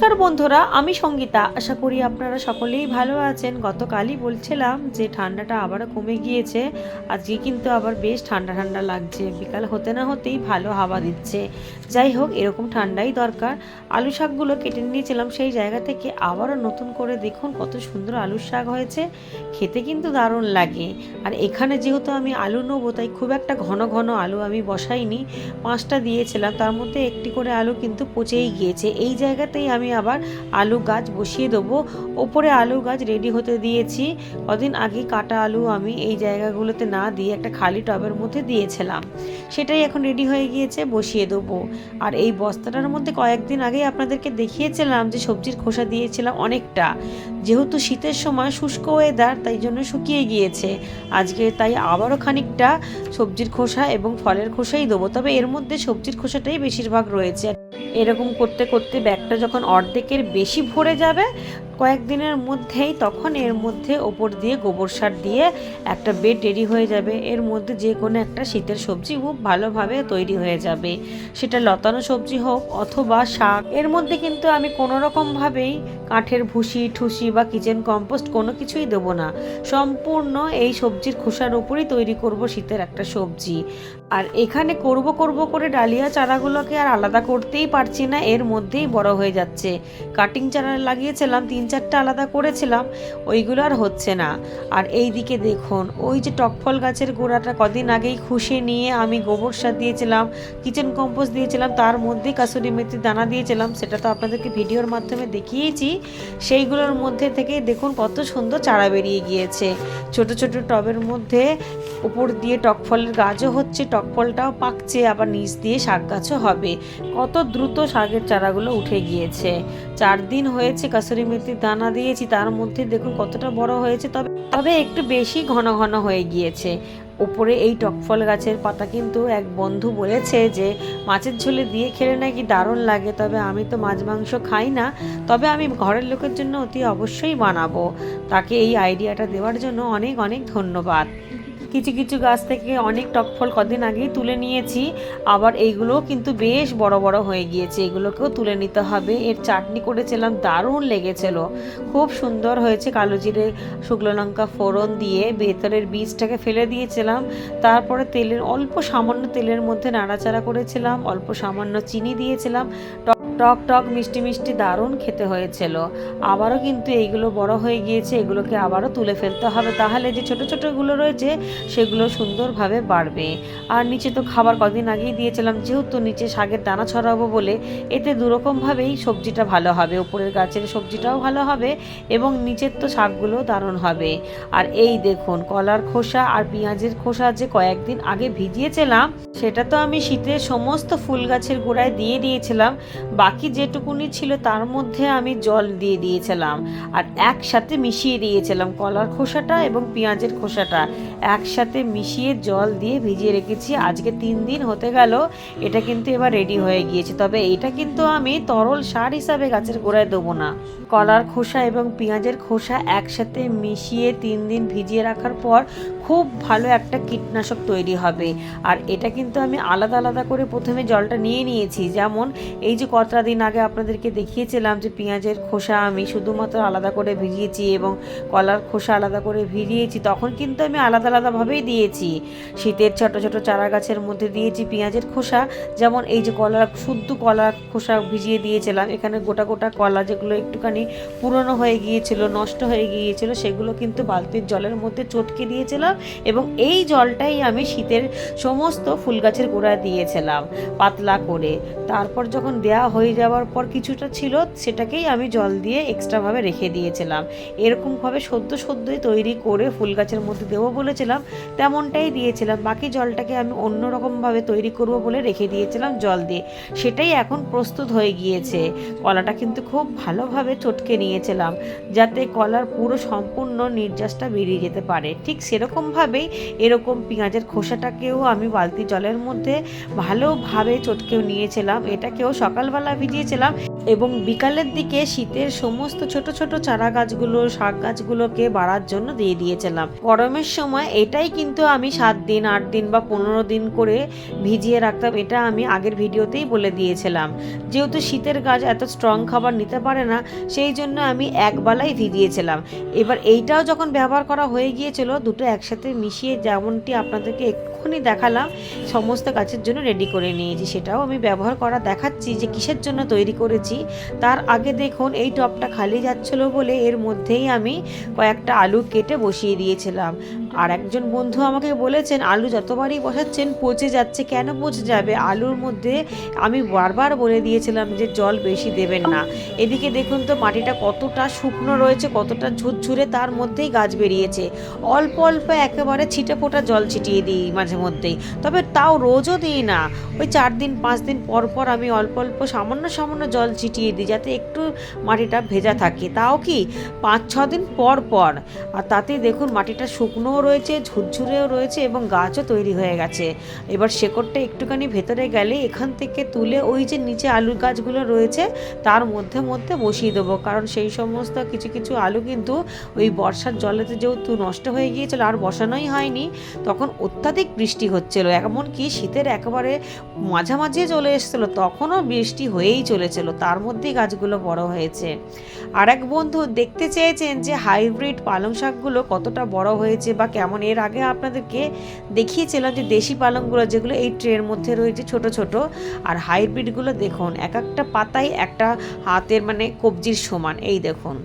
নমস্কার বন্ধুরা, আমি সঙ্গীতা। আশা করি আপনারা সকলেই ভালো আছেন। গতকালই বলছিলাম যে ঠান্ডাটা আবারও কমে গিয়েছে। আজকে কিন্তু আবার বেশ ঠান্ডা ঠান্ডা লাগছে। বিকাল হতে না হতেই ভালো হাওয়া দিচ্ছে। যাই হোক, এরকম ঠান্ডাই দরকার। আলু শাকগুলো কেটে নিয়েছিলাম সেই জায়গা থেকে। আবারও নতুন করে দেখুন কত সুন্দর আলুর শাক হয়েছে। খেতে কিন্তু দারুণ লাগে। আর এখানে যেহেতু আমি আলু নেব, তাই খুব একটা ঘন ঘন আলু আমি বসাইনি। পাঁচটা দিয়েছিলাম। তার মধ্যে একটি করে আলু কিন্তু পচেই গিয়েছে। এই জায়গাতেই আমি আবার আলু গাছ বসিয়ে দেবো। ওপরে আলু গাছ রেডি হতে দিয়েছি। কদিন আগে কাটা আলু আমি এই জায়গাগুলোতে না দিয়ে একটা খালি টবের মধ্যে দিয়েছিলাম। সেটাই এখন রেডি হয়ে গিয়েছে, বসিয়ে দেবো। আর এই বস্তাটার মধ্যে কয়েকদিন আগেই আপনাদেরকে দেখিয়েছিলাম যে সবজির খোসা দিয়েছিলাম অনেকটা। যেহেতু শীতের সময় শুষ্ক ওয়েদার তাই জন্য শুকিয়ে গিয়েছে। আজকে তাই আবারও খানিকটা সবজির খোসা এবং ফলের খোসাই দেবো। তবে এর মধ্যে সবজির খোসাটাই বেশিরভাগ রয়েছে। এরকম করতে করতে ব্যাগটা যখন অর্ধেকের বেশি ভরে যাবে কয়েকদিনের মধ্যেই তখন এর মধ্যে ওপর দিয়ে গোবর সার দিয়ে একটা বেড রেডি হয়ে যাবে। এর মধ্যে যে কোনো একটা শীতের সবজি খুব ভালোভাবে তৈরি হয়ে যাবে। সেটা লতানো সবজি হোক অথবা শাক। এর মধ্যে কিন্তু আমি কোনো রকমভাবেই কাঠের ভুসি, ঠুসি বা কিচেন কম্পোস্ট কোনো কিছুই দেবো না। সম্পূর্ণ এই সবজির খোসার উপরই তৈরি করব শীতের একটা সবজি। আর এখানে করব করব করে ডালিয়া চারাগুলোকে আর আলাদা করতেই পারছি না, এর মধ্যেই বড় হয়ে যাচ্ছে। কাটিং চারা লাগিয়েছিলাম তিন চারটা আলাদা করেছিলাম, ওইগুলো আর হচ্ছে না। আর এই দিকে দেখুন, ওই যে টকফল গাছের গোড়াটা কদিন আগেই খুশি নিয়ে আমি গোবর সার দিয়েছিলাম, কিচেন কম্পোস্ট দিয়েছিলাম, তার মধ্যেই কাসুরি মেথির দানা দিয়েছিলাম, সেটা তো আপনাদেরকে ভিডিওর মাধ্যমে দেখিয়েছি। সেইগুলোর মধ্যে থেকে দেখুন কত সুন্দর চারা বেরিয়ে গিয়েছে। ছোট ছোট টবের মধ্যে উপর দিয়ে টকফলের গাছও হচ্ছে টকফলটাও পাকছে, আবার নিচ দিয়ে শাক গাছও হবে। কত দ্রুত শাকের চারাগুলো উঠে গিয়েছে। চার দিন হয়েছে কাসুরি মেথির দানা দিয়েছি, তার মধ্যে দেখুন কতটা বড় হয়েছে, তবে তবে একটু বেশি ঘন ঘন হয়ে গিয়েছে। ওপরে এই টকফল গাছের পাতা কিন্তু এক বন্ধু বলেছে যে, মাছের ঝোলে দিয়ে খেলে নাকি দারুণ লাগে, তবে আমি তো মাছ মাংস খাই না। তবে আমি ঘরের লোকের জন্য অতি অবশ্যই বানাবো। তাকে এই আইডিয়াটা দেওয়ার জন্য অনেক অনেক ধন্যবাদ। কিছু কিছু গাছ থেকে অনেক টক ফল কদিন আগেই তুলে নিয়েছি। আবার এইগুলোও কিন্তু বেশ বড় বড় হয়ে গিয়েছে, এগুলোকেও তুলে নিতে হবে। এর চাটনি করেছিলাম, দারুণ লেগেছিল। খুব সুন্দর হয়েছে কালো জিরে, শুকনো লঙ্কা ফোড়ন দিয়ে ভেতরের বীজটাকে ফেলে দিয়েছিলাম। তারপরে তেলের, অল্প সামান্য তেলের মধ্যে নাড়াচাড়া করেছিলাম, অল্প সামান্য চিনি দিয়েছিলাম। টক টক মিষ্টি মিষ্টি দারুণ খেতে হয়েছিল। আবারও কিন্তু এইগুলো বড় হয়ে গিয়েছে, এগুলোকে আবারও তুলে ফেলতে হবে। তাহলে যে ছোট ছোটগুলো রয়েছে, সেগুলো সুন্দরভাবে বাড়বে। আর নিচে তো খাবার কদিন আগেই দিয়েছিলাম, যেহেতু নিচে শাকের দানা ছড়াবো বলে, এতে দুরকমভাবেই সবজিটা ভালো হবে। উপরের গাছের সবজিটাও ভালো হবে এবং নিচের তো শাকগুলো দারুণ হবে। আর এই দেখুন, কলার খোসা আর পেঁয়াজের খোসা যে কয়েকদিন আগে ভিজিয়েছিলাম, সেটা তো আমি শীতের সমস্ত ফুল গাছের গোড়ায় দিয়ে দিয়েছিলাম। বাকি যেটুকুনি ছিল তার মধ্যে আমি জল দিয়ে দিয়েছিলাম আর একসাথে মিশিয়ে দিয়েছিলাম কলার খোসাটা এবং পেঁয়াজের খোসাটা। একসাথে মিশিয়ে জল দিয়ে ভিজিয়ে রেখেছি। আজকে তিন দিন হতে গেল, এটা কিন্তু এবার রেডি হয়ে গিয়েছে। তবে এটা কিন্তু আমি তরল সার হিসাবে গাছের গোড়ায় দেবো না। কলার খোসা এবং পেঁয়াজের খোসা একসাথে মিশিয়ে তিন দিন ভিজিয়ে রাখার পর খুব ভালো একটা কীটনাশক তৈরি হবে। আর এটা কিন্তু আমি আলাদা আলাদা করে প্রথমে জলটা নিয়ে নিয়েছি। যেমন এই যে কতটা দিন আগে আপনাদেরকে দেখিয়েছিলাম যে পেঁয়াজের খোসা আমি শুধুমাত্র আলাদা করে ভিজিয়েছি এবং কলার খোসা আলাদা করে ভিজিয়েছি। তখন কিন্তু আমি আলাদা আলাদাভাবেই দিয়েছি। শীতের ছোট ছোট চারা গাছের মধ্যে দিয়েছি পেঁয়াজের খোসা। যেমন এই যে কলার, শুদ্ধ কলার খোসা ভিজিয়ে দিয়েছিলাম। এখানে গোটা গোটা কলা যেগুলো একটুখানি পুরনো হয়ে গিয়েছিল, নষ্ট হয়ে গিয়েছিল, সেগুলো কিন্তু বালতির জলের মধ্যে চটকে দিয়েছিলাম এবং এই জলটাই আমি শীতের সমস্ত ফুল গাছের গোড়ায় দিয়েছিলাম পাতলা করে। তারপর যখন দেয়া হয়ে যাওয়ার পর কিছুটা ছিল, সেটাকেই আমি জল দিয়ে এক্সট্রাভাবে রেখে দিয়েছিলাম। এরকমভাবে সদ্য সদ্যই তৈরি করে ফুল গাছের মধ্যে দেবো বলেছিলাম, তেমনটাই দিয়েছিলাম। বাকি জলটাকে আমি অন্য রকমভাবে তৈরি করব বলে রেখে দিয়েছিলাম জল দিয়ে। সেটাই এখন প্রস্তুত হয়ে গিয়েছে। কলাটা কিন্তু খুব ভালোভাবে চটকে নিয়েছিলাম, যাতে কলার পুরো সম্পূর্ণ নির্যাসটা বেরিয়ে যেতে পারে। ঠিক সেরকমভাবেই এরকম পেঁয়াজের খোসাটাকেও আমি বালতি জলের মধ্যে ভালোভাবে চটকেও নিয়েছিলাম। এটাকেও সকালবেলা সকালবেলা ভিজিয়েছিলাম এবং বিকালের দিকে শীতের সমস্ত ছোট ছোট চারা গাছগুলো, শাক গাছগুলোকে বাড়ার জন্য দিয়ে দিয়েছিলাম। গরমের সময় এটাই কিন্তু আমি সাত দিন, আট দিন বা পনেরো দিন করে ভিজিয়ে রাখতাম, এটা আমি আগের ভিডিওতেই বলে দিয়েছিলাম। যেহেতু শীতের গাছ এত স্ট্রং খাবার নিতে পারে না, সেই জন্য আমি একবেলাই ভিজিয়েছিলাম। এবার এইটাও যখন ব্যবহার করা হয়ে গিয়েছিল, দুটো একসাথে মিশিয়ে যেমনটি আপনাদেরকে এক্ষুনি দেখালাম, সমস্ত গাছের জন্য রেডি করে নিয়েছি। সেটাও আমি ব্যবহার করা দেখাচ্ছি যে কিসের জন্য তৈরি করেছি। তার আগে দেখুন, এই টপটা খালি যাচ্ছিল বলে এর মধ্যেই আমি কয়েকটা আলু কেটে বসিয়ে দিয়েছিলাম। আর একজন বন্ধু আমাকে বলেছেন, আলু যতবারই বসাচ্ছেন, পচে যাচ্ছে। কেন পচে যাবে? আলুর মধ্যে আমি বারবার বলে দিয়েছিলাম যে, জল বেশি দেবেন না। এদিকে দেখুন তো, মাটিটা কতটা শুকনো রয়েছে, কতটা ঝুরঝুরে, তার মধ্যেই গাছ বেরিয়েছে। অল্প অল্প একেবারে ছিটে ফোটা জল ছিটিয়ে দিই মাঝে মধ্যেই। তবে তাও রোজও দিই না। ওই চার দিন, পাঁচ দিন পর পর আমি অল্প অল্প সামান্য সামান্য সামান্য জল ছিটিয়ে দিই যাতে একটু মাটিটা ভেজা থাকে। তাও কি? পাঁচ, ছ দিন পর পর। আর তাতে দেখুন মাটিটা শুকনোও রয়েছে, ঝুরঝুরেও রয়েছে এবং গাছও তৈরি হয়ে গেছে। এবার শেকড়টা একটুখানি ভেতরে গেলে এখান থেকে তুলে ওই যে নিচে আলু গাছগুলো রয়েছে, তার মধ্যে মধ্যে বসিয়ে দেবো। কারণ সেই সমস্ত কিছু কিছু আলু কিন্তু ওই বর্ষার জলেতে যেহেতু নষ্ট হয়ে গিয়েছিল আর বসানোই হয়নি, তখন অত্যাধিক বৃষ্টি হচ্ছিল। এমনকি শীতের একেবারে মাঝামাঝি চলে এসেছিল, তখনও বৃষ্টি হয়েই চলেছিল। তার মধ্যেই গাছগুলো বড় হয়েছে। আর এক বন্ধু দেখতে চেয়েছেন যে হাইব্রিড পালং শাকগুলো কতটা বড় হয়েছে বা কেমন। এর আগে আপনাদেরকে দেখিয়েছিলাম যে দেশি পালংগুলো যেগুলো এই ট্রের মধ্যে রয়েছে ছোট ছোট। আর হাইব্রিডগুলো দেখুন, এক একটা পাতাই একটা হাতের মানে কবজির সমান। এই দেখুন।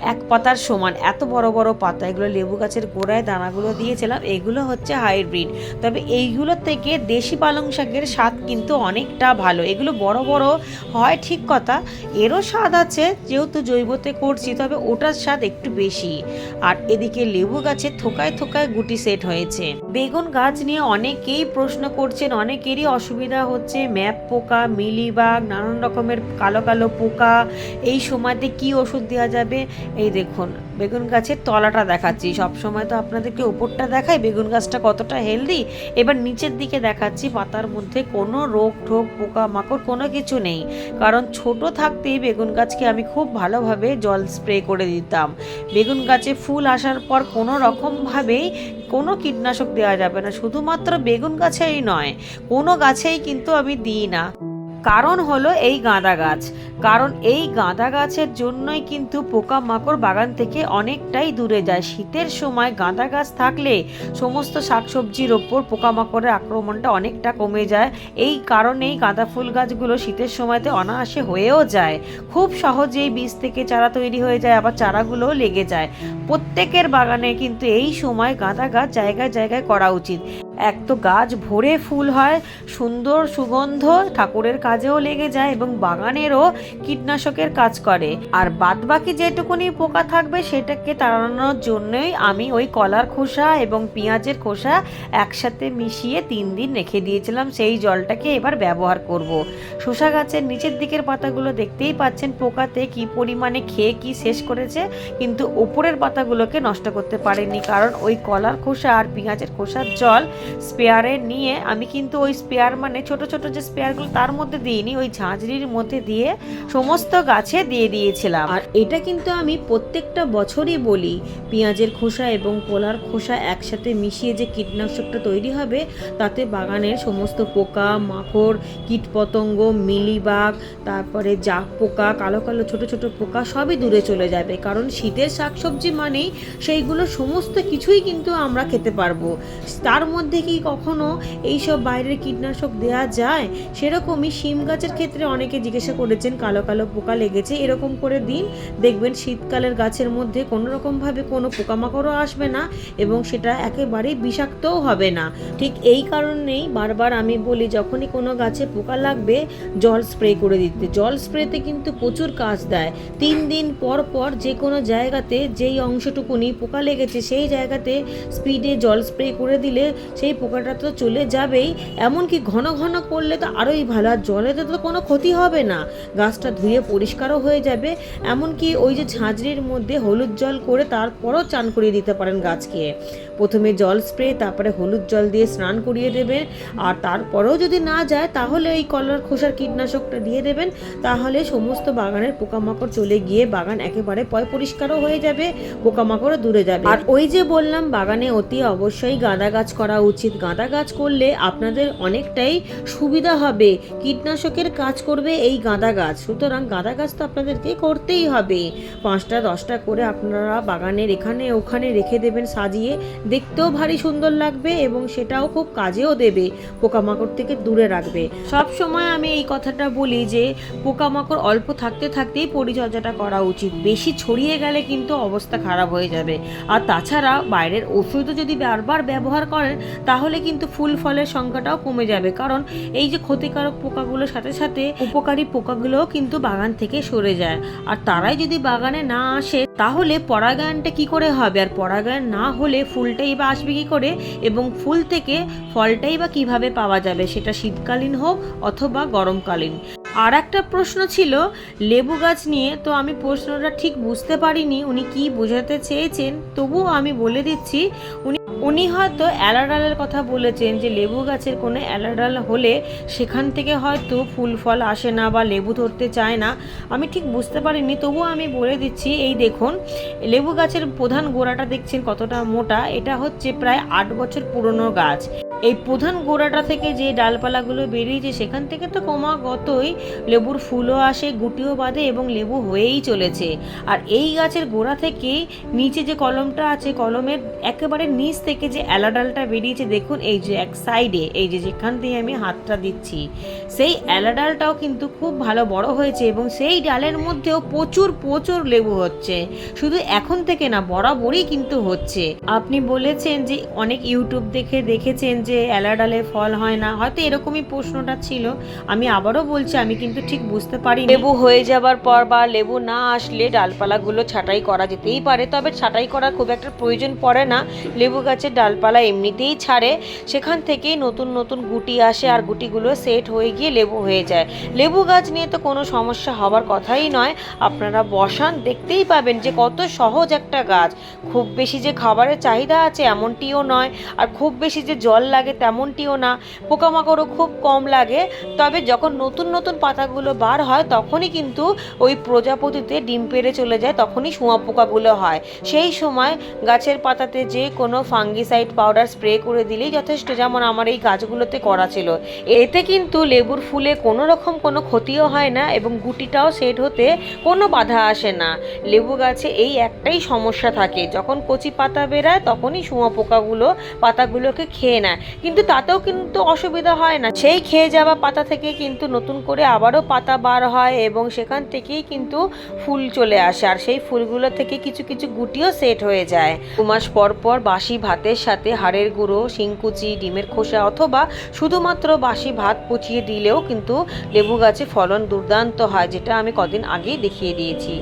এক পাতার সমান। এত বড় বড় পাতা, এগুলো লেবু গাছের গোড়ায় দানাগুলো দিয়েছিলাম, এগুলো হচ্ছে হাইব্রিড। তবে এইগুলো থেকে দেশি পালং শাকের স্বাদ কিন্তু অনেকটা ভালো। এগুলো বড় বড় হয়, ঠিক কথা। এরও স্বাদ আছে, যেহেতু জৈবতে করছি, তবে ওটার স্বাদ একটু বেশি। আর এদিকে লেবু গাছের থোকায় থোকায় গুটি সেট হয়েছে। বেগুন গাছ নিয়ে অনেকেই প্রশ্ন করছেন, অনেকেরই অসুবিধা হচ্ছে, ম্যাপ পোকা, মিলিবাগ, নানান রকমের কালো কালো পোকা, এই সময়তে কি ওষুধ দেওয়া যাবে? এই দেখুন, বেগুন গাছের তলাটা দেখাচ্ছি। সব সময় তো আপনাদেরকে উপরটা দেখাই, বেগুন গাছটা কতটা হেলদি এবার নিচের দিকে দেখাচ্ছি, পাতার মধ্যে কোনো রোগ ঠোক পোকা মাকড় কোনো কিছু নেই। কারণ ছোট থাকতেই বেগুন গাছকে আমি খুব ভালোভাবে জল স্প্রে করে দিতাম। বেগুন গাছে ফুল আসার পর কোনো রকমভাবেই কোনো কীটনাশক দেওয়া যাবে না। শুধুমাত্র বেগুন গাছেই নয়, কোনো গাছেই কিন্তু আমি দিই না। কারণ হলো এই গাঁদা গাছ। কারণ এই গাঁদা গাছের জন্যই কিন্তু পোকামাকড় বাগান থেকে অনেকটাই দূরে যায়। শীতের সময় গাঁদা গাছ থাকলে সমস্ত শাকসবজির ওপর পোকামাকড়ের আক্রমণটা অনেকটা কমে যায়। এই কারণেই গাঁদা ফুল গাছগুলো শীতের সময়তে অনায়াসে হয়েও যায়। খুব সহজেই বীজ থেকে চারা তৈরি হয়ে যায়, আবার চারাগুলোও লেগে যায়। প্রত্যেকের বাগানে কিন্তু এই সময় গাঁদা গাছ জায়গায় জায়গায় করা উচিত। এক তো গাছ ভরে ফুল হয়, সুন্দর সুগন্ধ ঠাকুরের কাজেও লেগে যায় এবং বাগানেরও কীটনাশকের কাজ করে আর বাদ বাকি যেটুকুনি পোকা থাকবে সেটাকে তাড়ানোর জন্যই আমি ওই কলার খোসা এবং পেঁয়াজের খোসা একসাথে মিশিয়ে তিন দিন রেখে দিয়েছিলাম, সেই জলটাকে এবার ব্যবহার করব। শসা গাছের নিচের দিকের পাতাগুলো দেখতেই পাচ্ছেন পোকাতে কি পরিমাণে খেয়ে কি শেষ করেছে, কিন্তু ওপরের পাতাগুলোকে নষ্ট করতে পারেনি, কারণ ওই কলার খোসা আর পেঁয়াজের খোসার জল স্পেয়ারে নিয়ে আমি কিন্তু ওই স্পেয়ার মানে ছোট ছোট যে স্পেয়ারগুলো তার মধ্যে দিইনি, ওই ঝাঁঝরির মধ্যে দিয়ে সমস্ত গাছে দিয়ে দিয়েছিলাম। আর এটা কিন্তু আমি প্রত্যেকটা বছরই বলি, পেঁয়াজের খোসা এবং কলার খোসা একসাথে মিশিয়ে যে কীটনাশকটা তৈরি হবে, তাতে বাগানের সমস্ত পোকা, মাকড়, কীটপতঙ্গ, মিলিবাগ, তারপরে জাক পোকা, কালো কালো ছোট ছোট পোকা সবই দূরে চলে যাবে। কারণ শীতের শাকসবজি মানেই সেইগুলো সমস্ত কিছুই কিন্তু আমরা খেতে পারব। তার মধ্যে কি কখনো এইসব বাইরের কীটনাশক দেয়া যায়? সেরকমই শিম গাছের ক্ষেত্রে অনেকে জিজ্ঞাসা করেছেন, কালো কালো পোকা লেগেছে, এরকম করে দিন। দেখবেন শীতকালের গাছের মধ্যে কোনো রকমভাবে কোনো পোকামাকড়ও আসবে না এবং সেটা একেবারেই বিষাক্তও হবে না। ঠিক এই কারণেই বারবার আমি বলি, যখনই কোনো গাছে পোকা লাগবে, জল স্প্রে করে দিতে। জল স্প্রেতে কিন্তু প্রচুর কাজ দেয়। তিন দিন পর পর যে কোনো জায়গাতে যেই অংশটুকুনি পোকা লেগেছে, সেই জায়গাতে স্পিডে জল স্প্রে করে দিলে সেই সেই পোকাটা তো চলে যাবেই। এমনকি ঘন ঘন করলে তো আরোই ভালো আর জলেতে তো কোনো ক্ষতি হবে না। গাছটা ধুয়ে পরিষ্কারও হয়ে যাবে। এমনকি ওই যে ঝাঁঝরির মধ্যে হলুদ জল করে তারপরও চান করিয়ে দিতে পারেন গাছকে। প্রথমে জল স্প্রে তারপরে হলুদ জল দিয়ে স্নান করিয়ে দেবেন। আর তারপরেও যদি না যায় তাহলে এই কলার খোসার কীটনাশকটা দিয়ে দেবেন। তাহলে সমস্ত বাগানের পোকামাকড় চলে গিয়ে বাগান একেবারে পয় পরিষ্কারও হয়ে যাবে পোকামাকড়ও দূরে যাবে। আর ওই যে বললাম বাগানে অতি অবশ্যই গাঁদা গাছ করা উচিত। গাঁদা গাছ করলে আপনাদের অনেকটাই সুবিধা হবে। কীটনাশকের কাজ করবে এই গাঁদা গাছ সুতরাং গাঁদা গাছ তো আপনাদেরকে করতেই হবে। পাঁচটা, দশটা করে আপনারা বাগানের এখানে, ওখানে রেখে দেবেন, সাজিয়ে। দেখতেও ভারী সুন্দর লাগবে এবং সেটাও খুব কাজেও দেবে। পোকামাকড় থেকে দূরে রাখবে। সব সময় আমি এই কথাটা বলি যে, পোকামাকড় অল্প থাকতে থাকতেই পরিচর্যাটা করা উচিত। বেশি ছড়িয়ে গেলে কিন্তু অবস্থা খারাপ হয়ে যাবে। আর তাছাড়া বাইরের ওষুধও যদি বারবার ব্যবহার করেন তাহলে কিন্তু ফুল ফলের সংখ্যাটাও কমে যাবে। কারণ এই যে ক্ষতিকারক পোকাগুলোর সাথে সাথে উপকারী পোকাগুলোও কিন্তু বাগান থেকে সরে যায়। আর তারাই যদি বাগানে না আসে, তাহলে পরাগায়নটা কি করে হবে? আর পরাগায়ন না হলে ফুলটাই বা আসবে কি করে? এবং ফুল থেকে ফলটাই বা কীভাবে পাওয়া যাবে? সেটা শীতকালীন হোক অথবা গরমকালীন। আর একটা প্রশ্ন ছিল লেবু গাছ নিয়ে। তো আমি প্রশ্নটা ঠিক বুঝতে পারিনি। উনি কি বোঝাতে চেয়েছেন? তবুও আমি বলে দিচ্ছি, উনি উনি হয়তো অ্যালাডালের কথা বলেছেন যে লেবু গাছের কোনো অ্যালাডাল হলে সেখান থেকে হয়তো ফুল, ফল আসে না বা লেবু ধরতে চায় না। আমি ঠিক বুঝতে পারিনি, তবুও আমি বলে দিচ্ছি, এই দেখুন, লেবু গাছের প্রধান গোড়াটা দেখছেন কতটা মোটা, এটা হচ্ছে প্রায় আট বছর পুরনো গাছ। এই প্রধান গোড়াটা থেকে যে ডালপালাগুলো বেরিয়েছে, সেখান থেকে তো ক্রমাগতই লেবুর ফুলও আসে, গুটিও বাঁধে এবং লেবু হয়েই চলেছে। আর এই গাছের গোড়া থেকেই নিচে যে কলমটা আছে, কলমের একেবারে নিচ থেকে যে অ্যালাডালটা বেরিয়েছে, দেখুন এই যে এক সাইডে, এই যে যেখান থেকে আমি হাতটা দিচ্ছি, সেই অ্যালাডালটাও কিন্তু খুব ভালো বড় হয়েছে এবং সেই ডালের মধ্যেও প্রচুর প্রচুর লেবু হচ্ছে। শুধু এখন থেকে না, বরাবরই কিন্তু হচ্ছে। আপনি বলেছেন যে অনেক ইউটিউব দেখে দেখেছেন যে অ্যালাডালে ফল হয় না, হয়তো এরকমই প্রশ্নটা ছিল। আমি আবারও বলছি, আমি কিন্তু ঠিক বুঝতে পারি লেবু হয়ে যাবার পর বা লেবু না আসলে ডালপালাগুলো ছাঁটাই করা যেতেই পারে, তবে ছাঁটাই করার খুব একটা প্রয়োজন পড়ে না। লেবু গাছের ডালপালা এমনিতেই ছাড়ে, সেখান থেকেই নতুন নতুন গুটি আসে আর গুটিগুলো সেট হয়ে গিয়ে লেবু হয়ে যায়। লেবু গাছ নিয়ে তো কোনো সমস্যা হবার কথাই নয়। আপনারা বসান, দেখতেই পাবেন যে কত সহজ একটা গাছ। খুব বেশি যে খাবারের চাহিদা আছে এমনটিও নয়, আর খুব বেশি যে জল লাগে তেমনটিও না। পোকামাকড়ও খুব কম লাগে। তবে যখন নতুন নতুন পাতাগুলো বার হয়, তখনই কিন্তু ওই প্রজাপতিতে ডিম পেড়ে চলে যায়, তখনই শুঁয়া পোকাগুলো হয়। সেই সময় গাছের পাতাতে যে কোনো ফাঙ্গিসাইড পাউডার স্প্রে করে দিলেই যথেষ্ট, যেমন আমার এই গাছগুলোতে করা ছিল। এতে কিন্তু লেবুর ফুলে কোনো রকম কোনো ক্ষতিও হয় না এবং গুটিটাও সেট হতে কোনো বাধা আসে না। লেবু গাছে এই একটাই সমস্যা থাকে, যখন কচি পাতা বেরায়, তখনই শুঁয়া পোকাগুলো, পাতাগুলোকে খেয়ে নেয়। কিন্তু তাতেও কিন্তু অসুবিধা হয় না। সেই খেয়ে যাওয়া পাতা থেকে কিন্তু নতুন করে আবারও পাতা বার হয় এবং সেখান থেকেই কিন্তু ফুল চলে আসে। আর সেই ফুলগুলো থেকে কিছু কিছু গুটিও সেট হয়ে যায়। দু মাস পর পর বাসি ভাতের সাথে হাড়ের গুঁড়ো, শিংকুচি, ডিমের খোসা অথবা শুধুমাত্র বাসি ভাত পচিয়ে দিলেও কিন্তু লেবু গাছে ফলন দুর্দান্ত হয়, যেটা আমি কদিন আগেই দেখিয়ে দিয়েছি।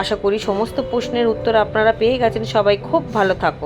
আশা করি সমস্ত প্রশ্নের উত্তর আপনারা পেয়ে গেছেন। সবাই খুব ভালো থাকুন।